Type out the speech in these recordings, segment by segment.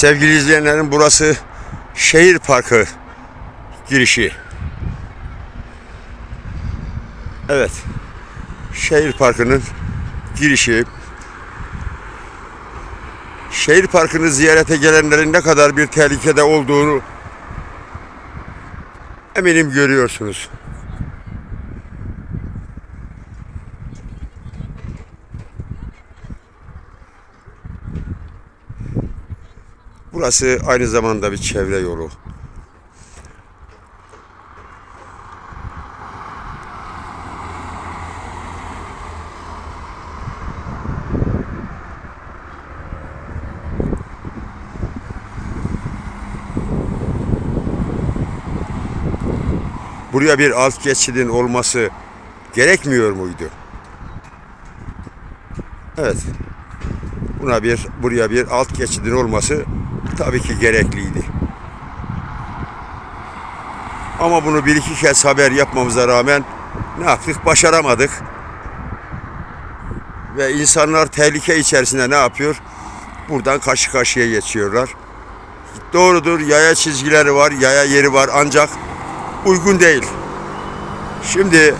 Sevgili izleyenlerim burası şehir parkı girişi. Evet. Şehir parkının girişi. Şehir parkını ziyarete gelenlerin ne kadar bir tehlikede olduğunu eminim görüyorsunuz. Burası aynı zamanda bir çevre yolu. Buraya bir alt geçidin olması gerekmiyor muydu? Evet. Buna bir buraya bir alt geçidin olması tabii ki gerekliydi. Ama bunu bir iki kez haber yapmamıza rağmen ne yaptık? Başaramadık. Ve insanlar tehlike içerisinde ne yapıyor? Buradan karşı karşıya geçiyorlar. Doğrudur yaya çizgileri var, yaya yeri var ancak uygun değil. Şimdi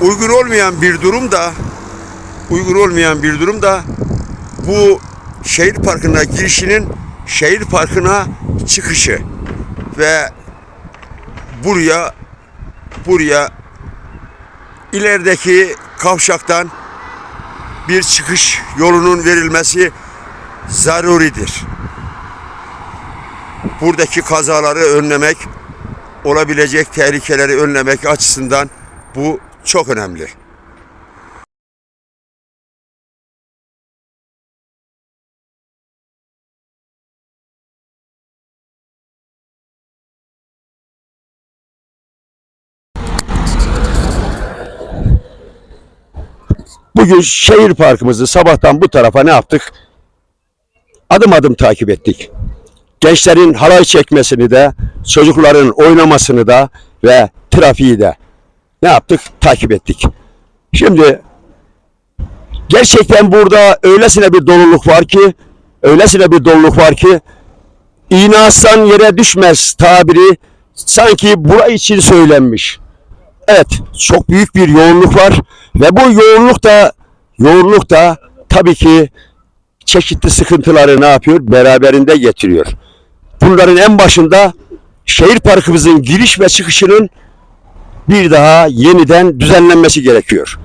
uygun olmayan bir durum da uygun olmayan bir durum da bu şehir parkına girişinin şehir parkına çıkışı ve buraya buraya ilerideki kavşaktan bir çıkış yolunun verilmesi zaruridir. Buradaki kazaları önlemek, olabilecek tehlikeleri önlemek açısından bu çok önemli. Bugün şehir parkımızı sabahtan bu tarafa ne yaptık? Adım adım takip ettik. Gençlerin halay çekmesini de, çocukların oynamasını da ve trafiği de ne yaptık? Takip ettik. Şimdi gerçekten burada öylesine bir doluluk var ki, öylesine bir doluluk var ki iğne yere düşmez tabiri sanki burayı için söylenmiş. Evet, çok büyük bir yoğunluk var ve bu yoğunluk da yoğunluk da tabii ki çeşitli sıkıntıları ne yapıyor? Beraberinde getiriyor. Bunların en başında şehir parkımızın giriş ve çıkışının bir daha yeniden düzenlenmesi gerekiyor.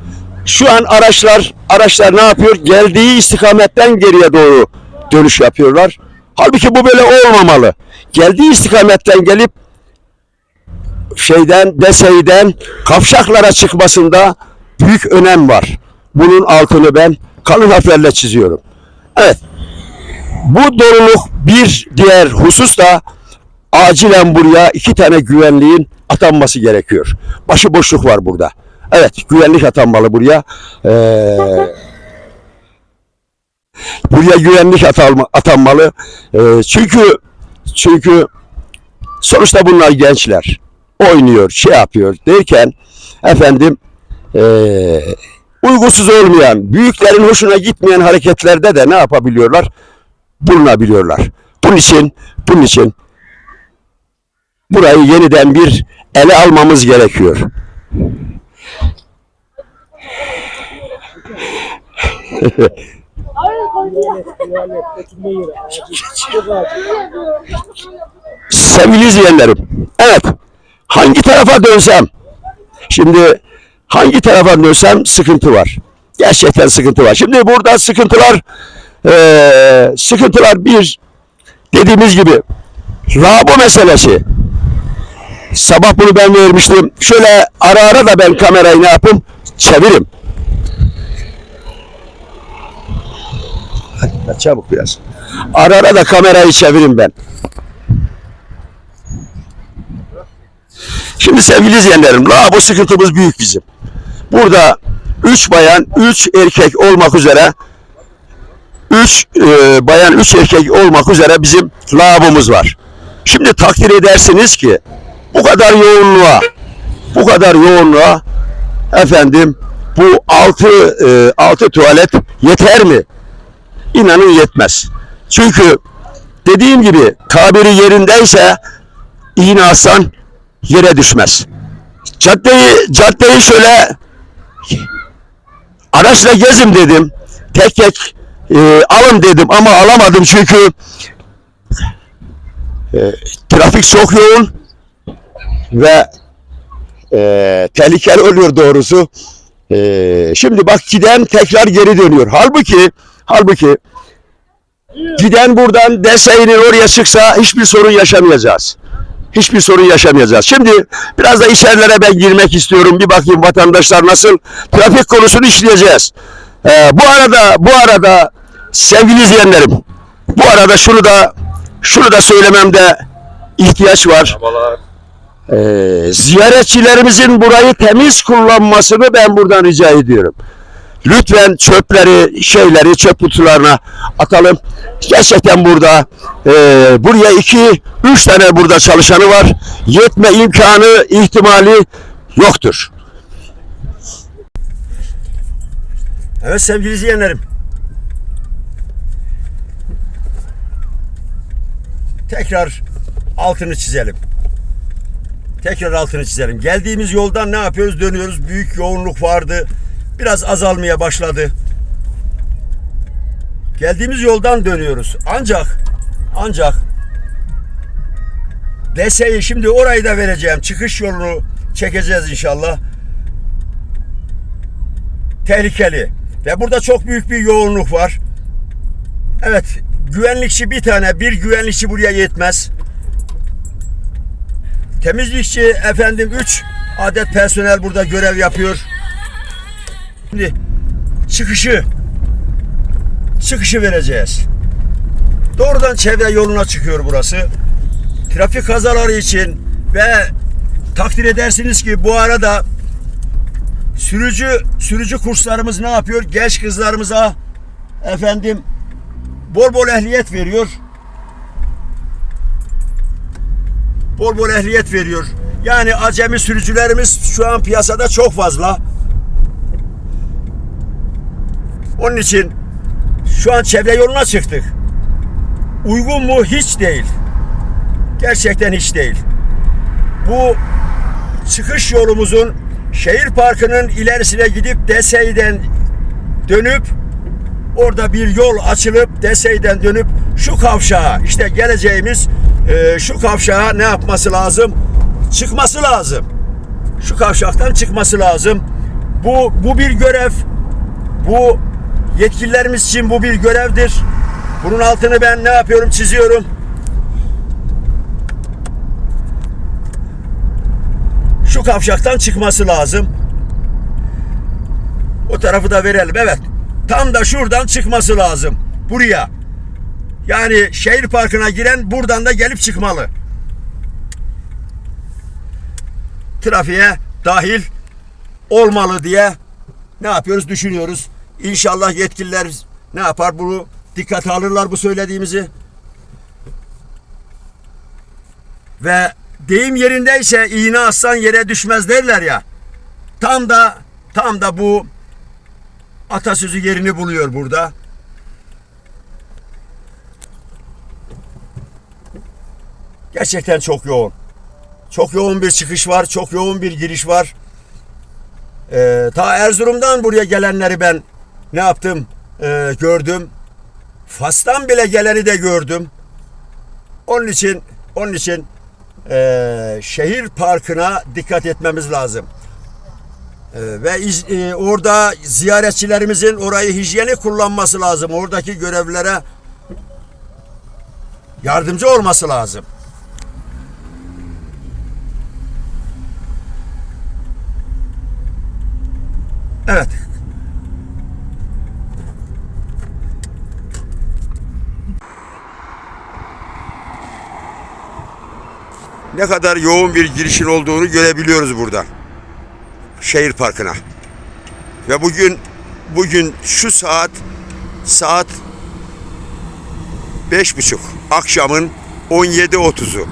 Şu an araçlar araçlar ne yapıyor? Geldiği istikametten geriye doğru dönüş yapıyorlar. Halbuki bu böyle olmamalı. Geldiği istikametten gelip şeyden, deseyden kavşaklara çıkmasında büyük önem var. Bunun altını ben kalın harflerle çiziyorum. Evet. Bu doluluk bir diğer husus da acilen buraya iki tane güvenliğin atanması gerekiyor. Başıboşluk var burada. Evet, güvenlik atanmalı buraya. Ee, buraya güvenlik atanma, atanmalı. Ee, çünkü çünkü sonuçta bunlar gençler oynuyor, şey yapıyor derken efendim eee uygunsuz olmayan, büyüklerin hoşuna gitmeyen hareketlerde de ne yapabiliyorlar? Bulunabiliyorlar. Bunun için, bunun için burayı yeniden bir ele almamız gerekiyor. Sevgili izleyenlerim, evet hangi tarafa dönsem, şimdi hangi tarafa dönsem sıkıntı var. Gerçekten sıkıntı var. Şimdi burada sıkıntılar, eee, sıkıntılar bir dediğimiz gibi Rabo meselesi. Sabah bunu ben vermiştim. Şöyle ara ara da ben kamerayı ne yapayım? Çevirim. Hadi çabuk biraz. Ara ara da kamerayı çevirim ben. Şimdi sevgili izleyenlerim, lavabo sıkıntımız büyük bizim. Burada üç bayan, üç erkek olmak üzere üç e, bayan, üç erkek olmak üzere bizim lavabomuz var. Şimdi takdir edersiniz ki bu kadar yoğunluğa, bu kadar yoğunluğa efendim bu altı e, altı tuvalet yeter mi? İnanın yetmez. Çünkü dediğim gibi tabiri yerindeyse iğne aslan yere düşmez. Caddeyi, caddeyi şöyle araçla gezim dedim. Tek tek e, alın dedim ama alamadım çünkü e, trafik çok yoğun ve e, tehlikeli oluyor doğrusu. E, şimdi bak giden tekrar geri dönüyor. Halbuki halbuki giden buradan Desey'nin oraya çıksa hiçbir sorun yaşamayacağız. Hiçbir sorun yaşamayacağız. Şimdi biraz da içerilere ben girmek istiyorum. Bir bakayım vatandaşlar nasıl trafik konusunu işleyeceğiz. Ee, bu arada bu arada sevgili izleyenlerim bu arada şunu da şunu da söylememde ihtiyaç var. Ee, ziyaretçilerimizin burayı temiz kullanmasını ben buradan rica ediyorum. Lütfen çöpleri, şeyleri çöp kutularına atalım. Gerçekten burada e, buraya iki, üç tane burada çalışanı var. Yetme imkanı, ihtimali yoktur. Evet sevgili izleyenlerim. Tekrar altını çizelim. Tekrar altını çizelim. Geldiğimiz yoldan ne yapıyoruz? Dönüyoruz. Büyük yoğunluk vardı. Biraz azalmaya başladı. Geldiğimiz yoldan dönüyoruz. Ancak ancak DS'yi şimdi orayı da vereceğim. Çıkış yolunu çekeceğiz inşallah. Tehlikeli. Ve burada çok büyük bir yoğunluk var. Evet, güvenlikçi bir tane, bir güvenlikçi buraya yetmez. Temizlikçi efendim 3 adet personel burada görev yapıyor. Şimdi çıkışı çıkışı vereceğiz. Doğrudan çevre yoluna çıkıyor burası. Trafik kazaları için ve takdir edersiniz ki bu arada sürücü sürücü kurslarımız ne yapıyor? Genç kızlarımıza efendim bol bol ehliyet veriyor. Bol bol ehliyet veriyor. Yani acemi sürücülerimiz şu an piyasada çok fazla. Onun için şu an çevre yoluna çıktık. Uygun mu? Hiç değil. Gerçekten hiç değil. Bu çıkış yolumuzun şehir parkının ilerisine gidip Desey'den dönüp orada bir yol açılıp Desey'den dönüp şu kavşağa işte geleceğimiz e, şu kavşağa ne yapması lazım? Çıkması lazım. Şu kavşaktan çıkması lazım. Bu bu bir görev. Bu yetkililerimiz için bu bir görevdir. Bunun altını ben ne yapıyorum? Çiziyorum. Şu kavşaktan çıkması lazım. O tarafı da verelim. Evet. Tam da şuradan çıkması lazım. Buraya. Yani şehir parkına giren buradan da gelip çıkmalı. Trafiğe dahil olmalı diye ne yapıyoruz düşünüyoruz. İnşallah yetkililer ne yapar bunu dikkate alırlar bu söylediğimizi. Ve deyim yerindeyse iğne aslan yere düşmez derler ya. Tam da tam da bu atasözü yerini buluyor burada. Gerçekten çok yoğun. Çok yoğun bir çıkış var, çok yoğun bir giriş var. Ee, ta Erzurum'dan buraya gelenleri ben ne yaptım? Ee, gördüm. Fas'tan bile geleni de gördüm. Onun için onun için ee, şehir parkına dikkat etmemiz lazım. Ee, ve iz- e, orada ziyaretçilerimizin orayı hijyeni kullanması lazım. Oradaki görevlilere yardımcı olması lazım. Evet. Ne kadar yoğun bir girişin olduğunu görebiliyoruz burada. Şehir parkına. Ve bugün bugün şu saat saat beş buçuk akşamın 17.30'u.